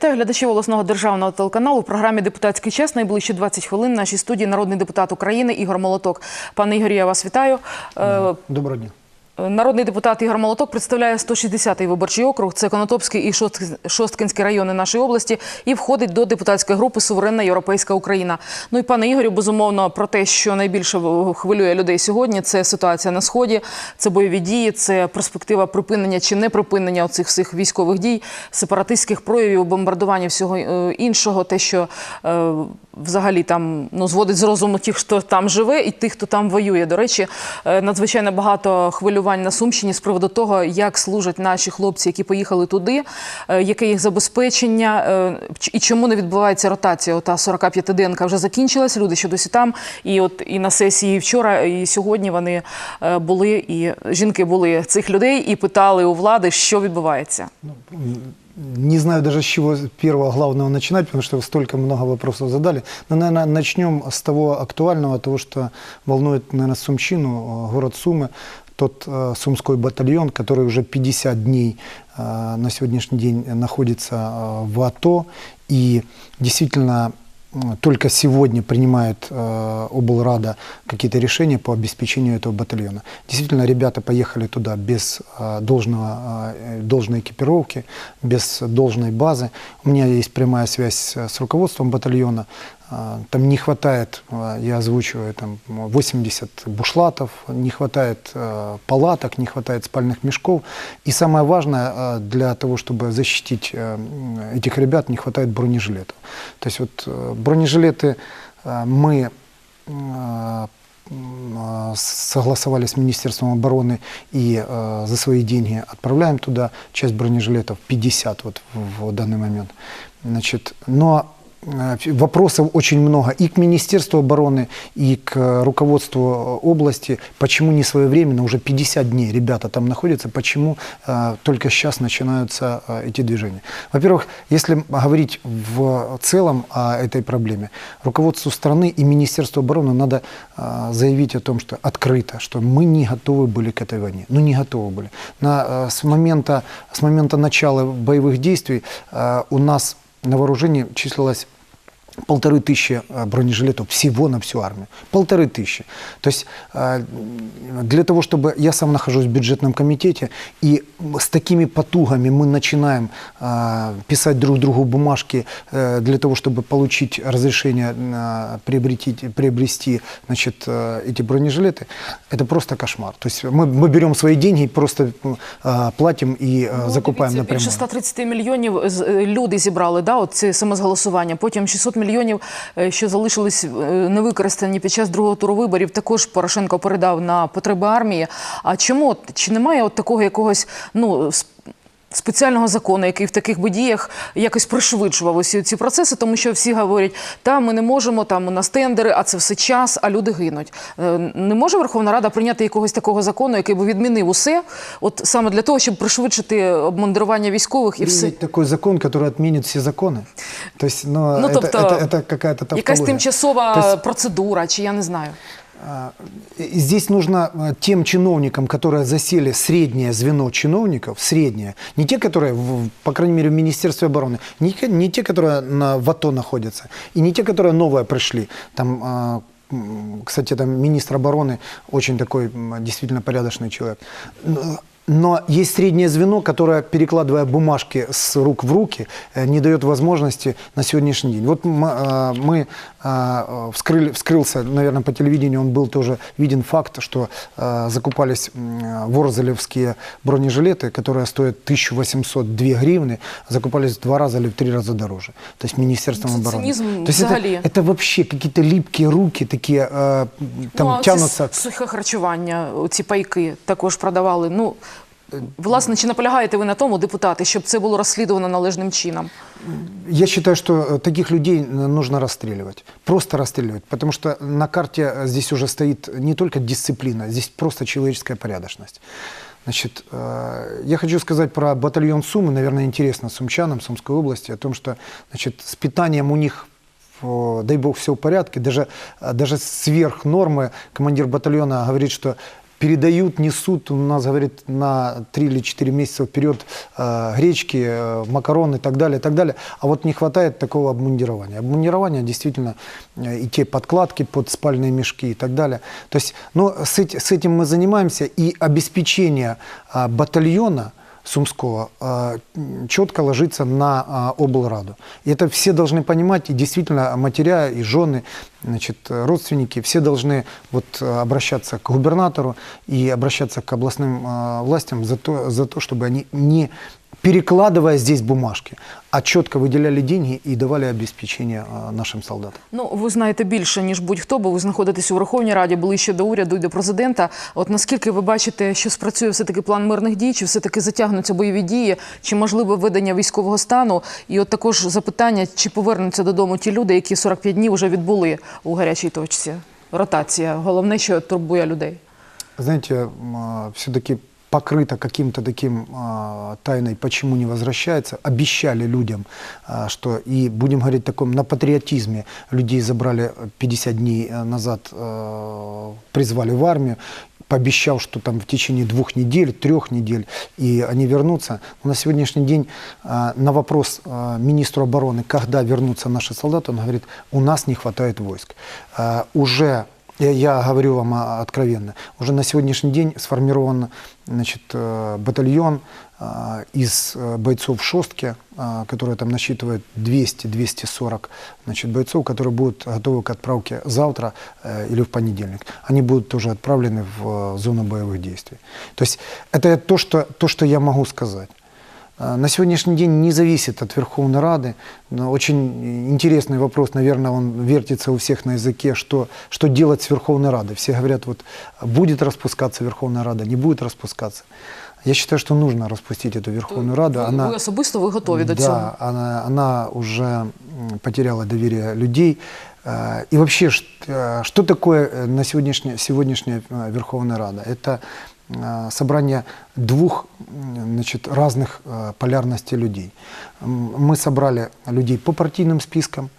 Вітаю глядачів обласного державного телеканалу. В програмі Депутатський час найближчі 20 хвилин. В нашій студії народний депутат України Ігор Молоток. Пане Ігорі, я вас вітаю. Е, Доброго дня. Народний депутат Ігор Молоток представляє 160-й виборчий округ. Це Конотопський і Шост- Шосткинський райони нашої області і входить до депутатської групи Суверенна Європейська Україна. Ну і пане Ігорю, безумовно, про те, що найбільше хвилює людей сьогодні, це ситуація на сході, це бойові дії, це перспектива припинення чи не припинення оцих всіх військових дій, сепаратистських проявів, бомбардування всього е, іншого, те, що е, взагалі там ну зводить з розуму тих, хто там живе, і тих, хто там воює. До речі, е, надзвичайно багато хвилювань на Сумщині з приводу того, як служать наші хлопці, які поїхали туди, е, яке їх забезпечення, е, ч- і чому не відбувається ротація. Ота 45-денка вже закінчилась. Люди ще досі там. І от і на сесії вчора, і сьогодні вони е, були, і жінки були цих людей і питали у влади, що відбувається. Не знаю даже с чего первого главного начинать, потому что вы столько много вопросов задали. Но, наверное, начнем с того актуального, того, что волнует, наверное, Сумчину, э, город Сумы, Тот э, сумской батальон, который уже 50 дней э, на сегодняшний день находится э, в АТО. И действительно только сегодня принимает э, облрада какие-то решения по обеспечению этого батальона. Действительно, ребята поехали туда без э, должного, э, должной экипировки, без должной базы. У меня есть прямая связь с руководством батальона. Э, Там не хватает, э, я озвучиваю, там 80 бушлатов, не хватает э, палаток, не хватает спальных мешков. И самое важное, для того, чтобы защитить этих ребят, не хватает бронежилетов. То есть вот э, бронежилеты мы согласовали с Министерством обороны и э, за свои деньги отправляем туда часть бронежилетов, 50 вот в, в данный момент. Значит, но вопросов очень много и к Министерству обороны, и к э, руководству э, области, почему не своевременно, уже 50 дней ребята там находятся, почему э, только сейчас начинаются э, эти движения. Во-первых, если говорить в целом о этой проблеме, руководству страны и Министерству обороны надо э, заявить о том, что открыто, что мы не готовы были к этой войне. Ну, не готовы были. На, э, с, момента, с момента начала боевых действий э, у нас на вооружении числилось полторы тысячи э, бронежилетов всего на всю армию. Полторы тысячи. То есть э, для того, чтобы... Я сам нахожусь в бюджетном комитете, и с такими потугами мы начинаем э, писать друг другу бумажки э, для того, чтобы получить разрешение на приобрети, приобрести значит, э, эти бронежилеты, это просто кошмар. То есть мы, мы берем свои деньги, просто э, платим и э, закупаем Ну, Дивіться, напрямую. Більше 130 мільйонів з- е, люди зібрали, да, от це саме з голосування. Потім 600 мільйонів, е, що залишились е, невикористані під час другого туру виборів, також Порошенко передав на потреби армії. А чому? Чи немає от такого якогось ну, спеціального закону, який в таких би діях якось пришвидшував усі ці процеси, тому що всі говорять, та ми не можемо, там у нас тендери, а це все час, а люди гинуть. Е, Не може Верховна Рада прийняти якогось такого закону, який би відмінив усе, от саме для того, щоб пришвидшити обмундирування військових і все. Такой закон, который отменит все законы. То есть, ну, Ну, это, тобто, это, это какая-то Якась тавтология. тимчасова То есть, процедура, чи я не знаю. а, Здесь нужно а, тем чиновникам, которые засели среднее звено чиновников, среднее, не те, которые, по крайней мере, в Министерстве обороны, не, не те, которые на, в АТО находятся, и не те, которые новые пришли. Там, а, кстати, там министр обороны очень такой действительно порядочный человек. Но- есть среднее звено, которое, перекладывая бумажки с рук в руки, э, не дает возможности на сегодняшний день. Вот а, мы а, вскрыли, вскрылся, наверное, по телевидению он был тоже виден факт, что а, закупались ворзелевские бронежилеты, которые стоят 1802 гривны, закупались в два раза или в три раза дороже. То есть Министерством Ну, это обороны. То есть это, это вообще какие-то липкие руки такие, э, там ну, а тянутся. Сухе харчування, ці пайки також продавали. Ну, власне, чи наполягаєте ви на тому, депутати, щоб це було розслідувано належним чином? Я считаю, что э, таких людей нужно расстреливать. Просто расстреливать. Потому что на карте э, здесь уже стоит не только дисциплина, здесь просто человеческая порядочность. Значит, э, я хочу сказать про батальон Сумы, наверное, интересно сумчанам Сумской области, о том, что значит, с питанием у них дай бог, все в порядке. Даже, даже сверх нормы командир батальона говорит, что передают, несут, у нас, говорит, на 3 или 4 месяца вперед э, гречки, э, макароны и так далее, и так далее. А вот не хватает такого обмундирования. Обмундирование действительно э, и те подкладки под спальные мешки и так далее. То есть, ну, с, с этим мы занимаемся, и обеспечение а, батальона Сумского а, четко ложится на а, облраду. И это все должны понимать, и действительно матеря и жены, значит, родственники, все должны вот а, обращаться к губернатору и обращаться к областным а, властям за то, за то, чтобы они не перекладывая здесь бумажки, а четко выделяли деньги и давали обеспечение нашим солдатам. Ну, ви знаєте більше, ніж будь-хто, бо ви знаходитесь у Верховній Раді, ближче до уряду і до президента. От наскільки ви бачите, що спрацює все-таки план мирних дій, чи все-таки затягнуться бойові дії, чи можливе введення військового стану? І от також запитання, чи повернуться додому ті люди, які 45 днів вже відбули у гарячій точці? Ротація. Головне, що турбує людей. знаете, все-таки покрыто каким-то таким а, тайной, почему не возвращается. Обещали людям, а, что и будем говорить таком на патриотизме людей забрали 50 дней э, назад, э, призвали в армию пообещал, что там в течение двух недель, трех недель, и они вернутся. Но на сегодняшний день а, на вопрос а, министру обороны, когда вернутся наши солдаты, он говорит, у нас не хватает войск. А, Уже я, говорю вам откровенно, уже на сегодняшний день сформирован значит, э, батальон а, из э, бойцов шостки, которые там насчитывает 200-240 значит, бойцов, которые будут готовы к отправке завтра э, или в понедельник. Они будут тоже отправлены в э, зону боевых действий. То есть это то, что, то, что я могу сказать. А, На сегодняшний день не зависит от Верховной Рады. Очень интересный вопрос, наверное, он вертится у всех на языке, что, что делать с Верховной Радой. Все говорят, вот будет распускаться Верховная Рада, не будет распускаться. Я считаю, что нужно распустить эту Верховную Раду. ви, Она, особисто ви готові до цього? Она, она уже потеряла доверие людей. Э, И вообще, ш- э, что такое э, на сегодняшняя, сегодняшняя э, Верховная Рада? Это собрание двух значит, разных э, полярностей людей. Мы собрали людей по партийным спискам,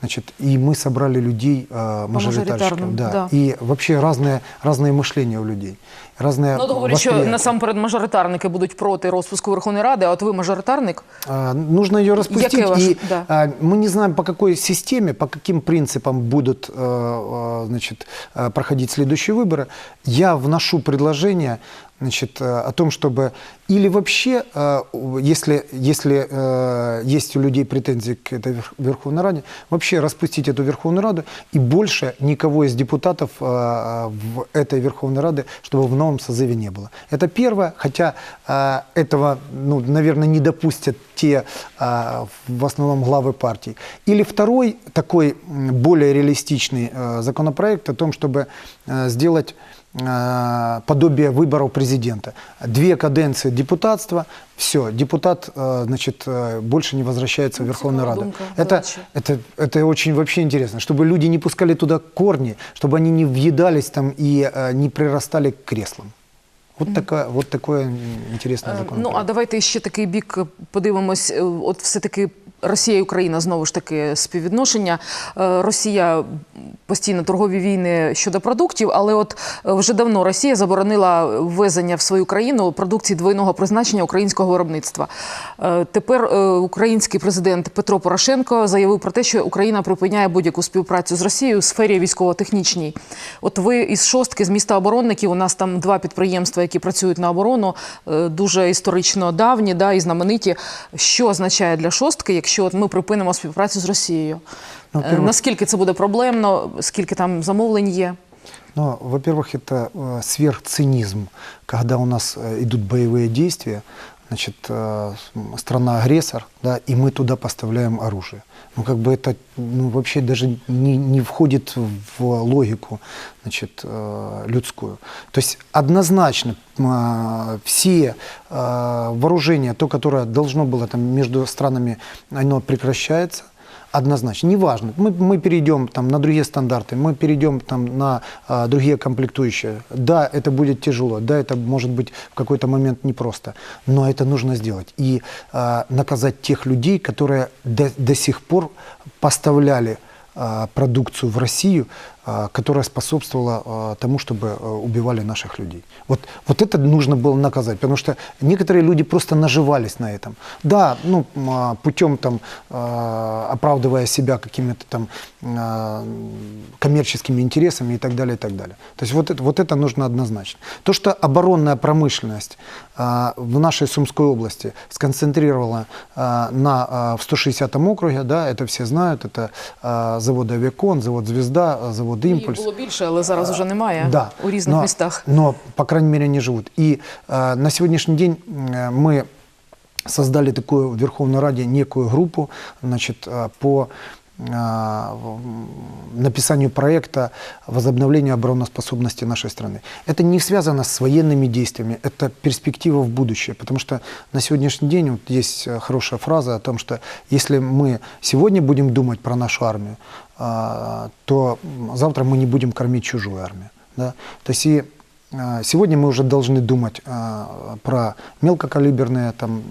значит, и мы собрали людей э, мажоритарщиков. Да. да. И вообще разное, разное мышление у людей. Разное Ну, от говорять, що насамперед мажоритарники будуть проти розпуску Верховної Ради, а от ви мажоритарник. А, Нужно ее распустить. Яке ваше- и да. а, мы не знаем, по какой системе, по каким принципам будут э, э, значит, э, проходить следующие выборы. Я вношу предложение значит, э, о том, чтобы или вообще, э, если, если э, есть у людей претензии к этой Верх- Верховной Раде, вообще распустить эту Верховную Раду и больше никого из депутатов в этой Верховной Рады, чтобы в новом созыве не было. Это первое, хотя этого, ну, наверное, не допустят те в основном главы партий. Или второй такой более реалистичный законопроект о том, чтобы сделать подобие выборов президента. Две каденции депутатства, все, депутат, э, значит, э, больше не возвращается в Верховную цікава Раду. думка, до Это, речі. это, это очень вообще интересно, чтобы люди не пускали туда корни, чтобы они не въедались там и э, не прирастали к креслам. Вот, такая, вот такое м, интересное Е, законопроект. Ну а давайте ще такий бік е, подивимось. Е, От все-таки Росія і Україна знову ж таки співвідношення. Е, Росія постійно торгові війни щодо продуктів, але от е, вже давно Росія заборонила ввезення в свою країну продукції двойного призначення українського виробництва. Е, Тепер е, український президент Петро Порошенко заявив про те, що Україна припиняє будь-яку співпрацю з Росією у сфері військово-технічній. От ви із шостки з міста оборонників. У нас там два підприємства, які працюють на оборону, дуже історично давні, да, і знамениті. Що означає для шостки, якщо от ми припинимо співпрацю з Росією? Ну, Е, во-первых- Наскільки це буде проблемно? Скільки там замовлень є? Но, во-первых, это э, сверхцинизм, когда у нас э, идут боевые действия, значит, э, с- страна-агрессор, да, и мы туда поставляем оружие. Ну, как бы это ну, вообще даже не, не входит в логику значит, э, людскую. То есть однозначно э, все э, вооружения, то, которое должно было там между странами, оно прекращается. Однозначно, неважно, мы, мы перейдем там, на другие стандарты, мы перейдем там, на а, другие комплектующие. Да, это будет тяжело, да, это может быть в какой-то момент непросто, но это нужно сделать. И а, наказать тех людей, которые до, до сих пор поставляли а, продукцию в Россию которая способствовала а, тому, чтобы а, убивали наших людей. Вот, вот это нужно было наказать, потому что некоторые люди просто наживались на этом. Да, ну, а, путем там, а, оправдывая себя какими-то там а, коммерческими интересами и так далее, и так далее. То есть вот это, вот это нужно однозначно. То, что оборонная промышленность а, в нашей Сумской области сконцентрировала а, на, а, в 160 округе, да, это все знают, это а, завод «Авиакон», завод «Звезда», а, завод Їх «Импульс». було більше, але зараз вже немає Да. у різних но, містах. Но, по крайней мере, они живут. И э, на сегодняшний день э, мы создали такую в Верховной Раде некую группу значит, э, по э, в- написанию проекта возобновления обороноспособности нашей страны. Это не связано с военными действиями, это перспектива в будущее, потому что на сегодняшний день вот есть э, хорошая фраза о том, что если мы сегодня будем думать про нашу армию, а, то завтра мы не будем кормить чужую армию. Да? То есть и а, Сегодня мы уже должны думать а, про мелкокалиберные там,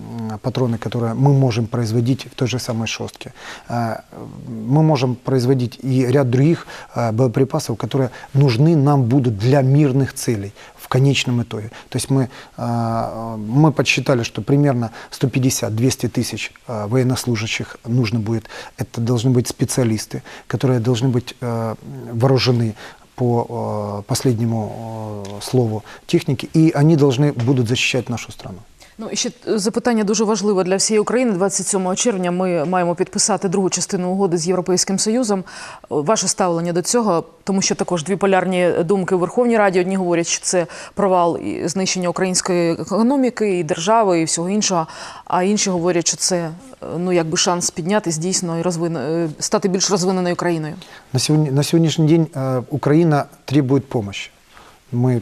патроны, которые мы можем производить в той же самой шостке. А, Мы можем производить и ряд других а, боеприпасов, которые нужны нам будут для мирных целей в конечном итоге. То есть мы, а, мы подсчитали, что примерно 150-200 тысяч а, военнослужащих нужно будет. Это должны быть специалисты, которые должны быть а, вооружены по э, последнему э, слову техники, и они должны будут защищать нашу страну. Ну і ще запитання дуже важливе для всієї України. 27 червня ми маємо підписати другу частину угоди з Європейським Союзом. Ваше ставлення до цього, тому що також дві полярні думки у Верховній Раді. Одні говорять, що це провал і знищення української економіки і держави, і всього іншого. А інші говорять, що це ну якби шанс піднятись дійсно і розвин... е, стати більш розвиненою країною. На, сегодня, на сегодняшний день Украина требует помощи. Мы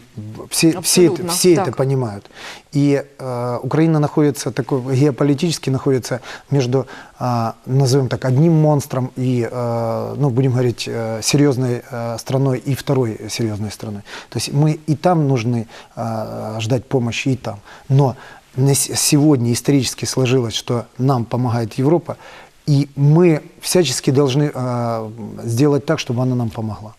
все, все, это, все это понимают. И э, Украина находится такой геополитически находится между, э, назовем так, одним монстром и, э, ну, будем говорить, э, серьезной э, страной и второй серьезной страной. То есть мы и там нужны э, ждать помощи, и там. Но сегодня исторически сложилось, что нам помогает Европа, и мы всячески должны э, сделать так, чтобы она нам помогла.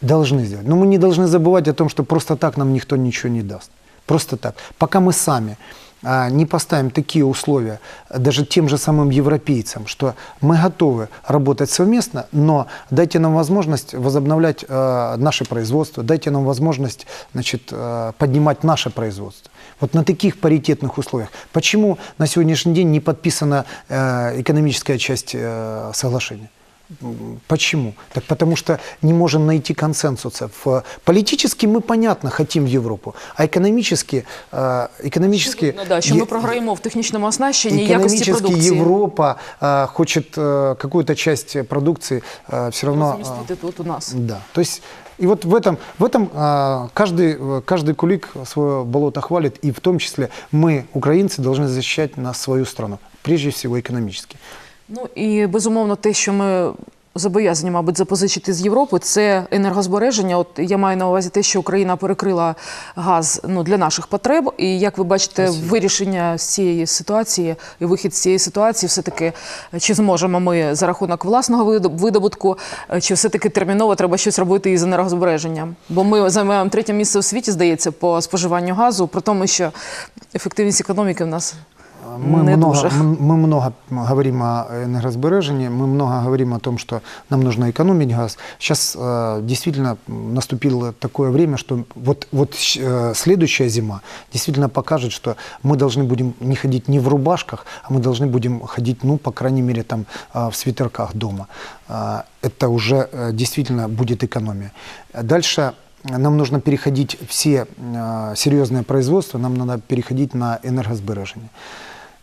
Должны сделать. Но мы не должны забывать о том, что просто так нам никто ничего не даст. Просто так. Пока мы сами а, не поставим такие условия даже тем же самым европейцам, что мы готовы работать совместно, но дайте нам возможность возобновлять э, наше производство, дайте нам возможность значит, э, поднимать наше производство. Вот на таких паритетных условиях. Почему на сегодняшний день не подписана э, экономическая часть э, соглашения? М, Почему? Так потому что не можем найти консенсуса. В, политически мы, понятно, хотим в Европу, а экономически... э, экономически Ну да, що ми е- програємо в технічному оснащенні і якості экономически продукції. Европа э, хочет э, какую-то часть продукции все равно... э, Замістити тут у нас. да. То есть и вот в этом, в этом а, каждый, э, каждый кулик свое болото хвалит, и в том числе мы, украинцы, должны защищать на свою страну, прежде всего экономически. Ну і безумовно, те, що ми зобов'язані, мабуть, запозичити з Європи, це енергозбереження. От я маю на увазі те, що Україна перекрила газ ну для наших потреб. І як ви бачите, вирішення з цієї ситуації і вихід з цієї ситуації, все таки чи зможемо ми за рахунок власного видоб- видобутку, чи все таки терміново треба щось робити із енергозбереженням? Бо ми займаємо третє місце у світі, здається, по споживанню газу, при тому, що ефективність економіки в нас Мы не много, дуже. мы много говорим о энергосбережении, мы много говорим о том, что нам нужно экономить газ. Сейчас э, действительно наступило такое время, что вот, вот э, следующая зима действительно покажет, что мы должны будем не ходить не в рубашках, а мы должны будем ходить, ну, по крайней мере, там э, в свитерках дома. Э, это уже э, действительно будет экономия. Дальше нам нужно переходить все э, серьезное производство, нам надо переходить на энергосбережение.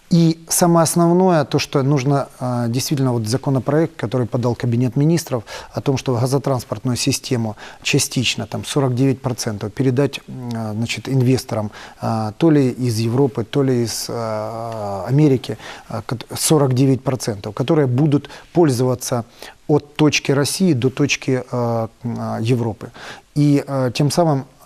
И самое основное, то, что нужно э, действительно вот законопроект, который подал Кабинет министров, о том, что газотранспортную систему частично, там 49%, передать э, значит, инвесторам, э, то ли из Европы, то ли из Америки, э, кот- 49%, которые будут пользоваться от точки России до точки Европы. И тем самым а,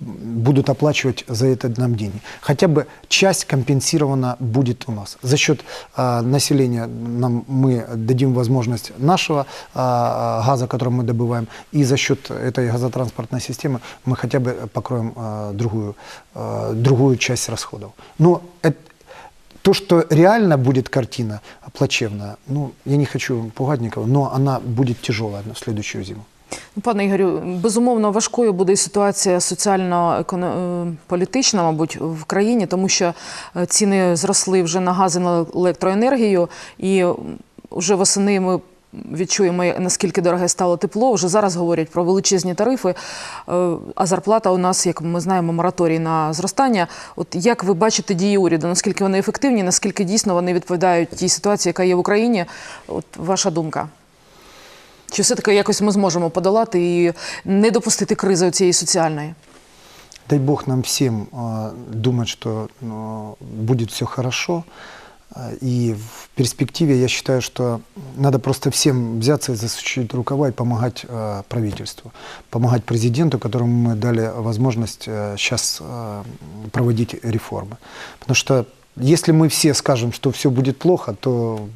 будут оплачивать за это нам деньги. Хотя бы часть компенсирована будет у нас. За счет а, населения нам мы дадим возможность нашего а, газа, который мы добываем, и за счет этой газотранспортной системы мы хотя бы покроем а, другую, а, другую часть расходов. Но это, то, что реально будет картина плачевная, ну, я не хочу пугать никого, но она будет тяжелая на следующую зиму. Ну, Пане Ігорю, безумовно важкою буде ситуація соціально-політична, мабуть, в країні, тому що е, ціни зросли вже на газ і на електроенергію, і вже восени ми. Відчуємо, наскільки дороге стало тепло. Вже зараз говорять про величезні тарифи. Е, А зарплата у нас, як ми знаємо, мораторій на зростання. От як ви бачите дії уряду? Наскільки вони ефективні? Наскільки дійсно вони відповідають тій ситуації, яка є в Україні? От ваша думка? Чи все-таки якось ми зможемо подолати і не допустити кризи цієї соціальної? Дай Бог нам всем э, думать, что э, будет все хорошо. Э, И в перспективе я считаю, что надо просто всем взяться и засучить рукава и помогать э, правительству, помогать президенту, которому мы дали возможность сейчас проводить реформы. Потому что если мы все скажем, что все будет плохо, то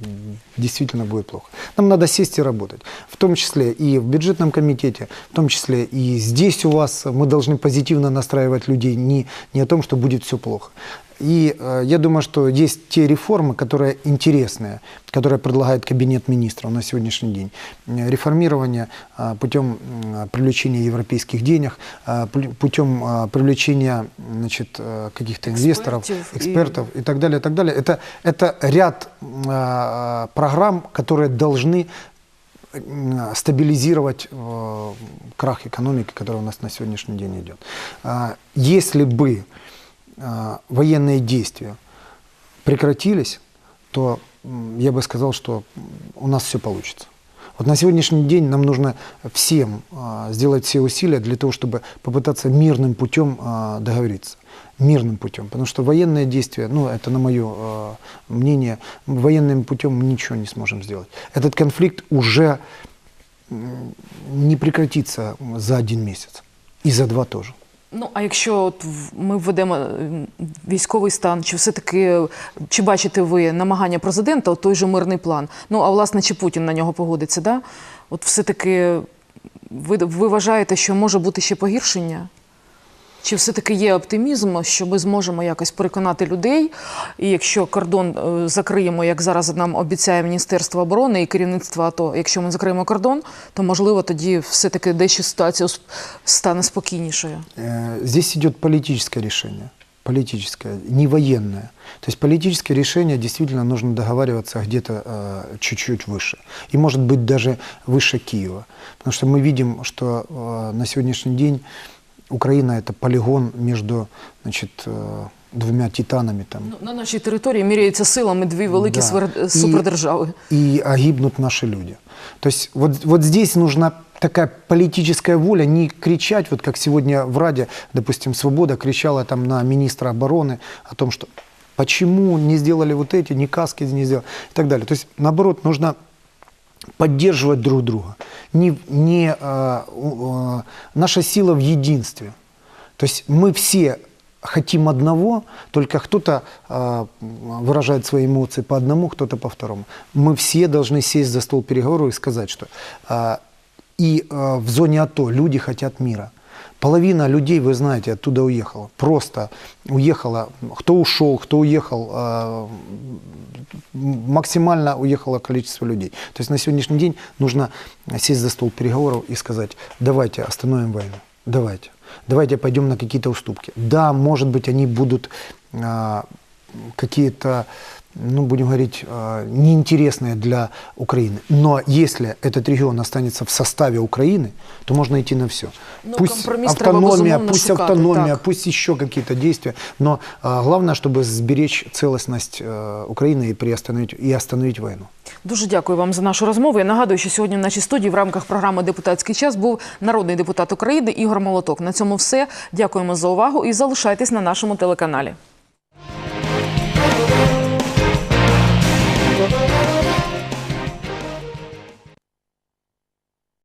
действительно будет плохо. Нам надо сесть и работать. В том числе и в бюджетном комитете, в том числе и здесь у вас мы должны позитивно настраивать людей не, не о том, что будет все плохо. И э, я думаю, что есть те реформы, которые интересные, которые предлагает Кабинет министров на сегодняшний день. Э, Реформирование э, путем м, привлечения европейских денег, э, путем э, привлечения значит, э, каких-то инвесторов, Экспертов и- и так далее, и так далее. Это, это ряд э, программ, которые должны стабилизировать э, крах экономики, который у нас на сегодняшний день идет. А, Если бы э, военные действия прекратились, то я бы сказал, что у нас все получится. Вот на сегодняшний день нам нужно всем а, сделать все усилия для того, чтобы попытаться мирным путем а, договориться. Мирным путем. Потому что военные действия, ну, это на мое а, мнение, военным путем мы ничего не сможем сделать. Этот конфликт уже не прекратится за один месяц. И за два тоже. Ну а якщо от ми введемо військовий стан, чи все-таки чи бачите ви намагання президента, от той же мирний план? Ну а власне, чи Путін на нього погодиться? Да? От все-таки ви, ви вважаєте, що може бути ще погіршення? Чи все-таки є оптимізм, що ми зможемо якось переконати людей? І якщо кордон е, закриємо, як зараз нам обіцяє Міністерство оборони і керівництво АТО, якщо ми закриємо кордон, то можливо тоді все-таки дещо ситуація усп- стане спокійнішою. Э, Здесь идет политическое решение, политическое, не военное. То есть политическое решение действительно нужно договариваться где-то э, чуть-чуть выше. И может быть даже выше Киева. Потому что мы видим, что э, на сегодняшний день Украина это полигон между значит, э, двумя титанами. Там, Ну, на нашій території міряються силами дві великі Да. свер- И- супердержави. И а, гибнут наши люди. То есть вот, вот здесь нужна такая политическая воля, не кричать, вот как сегодня в Раде, допустим, Свобода кричала там на министра обороны о том, что почему не сделали вот эти, ни каски не сделали и так далее. То есть, наоборот, нужно поддерживать друг друга. Не, не, у- а, наша сила в единстве. То есть мы все хотим одного, только кто-то а, выражает свои эмоции по одному, кто-то по второму. Мы все должны сесть за стол переговоров и сказать, что а, и а, в зоне АТО люди хотят мира. Половина людей, вы знаете, оттуда уехала. Просто уехала. Кто ушел, кто уехал, а, максимально уехало количество людей. То есть на сегодняшний день нужно сесть за стол переговоров и сказать, давайте остановим войну, давайте, давайте пойдем на какие-то уступки. Да, может быть, они будут а, какие-то, ну, будем говорить, а, неинтересные для Украины. Но если этот регион останется в составе Украины, то можно идти на все. Ну, пусть компромисс треба, автономия, безумовно, пусть шукати, автономия, так. пусть еще какие-то действия. Но а, главное, чтобы сберечь целостность э, Украины и, приостановить, и остановить войну. Дуже дякую вам за нашу розмову. Я нагадую, що сьогодні в нашій студії в рамках програми Депутатський час був народний депутат України Ігор Молоток. На цьому все. Дякуємо за увагу і залишайтесь на нашому телеканалі.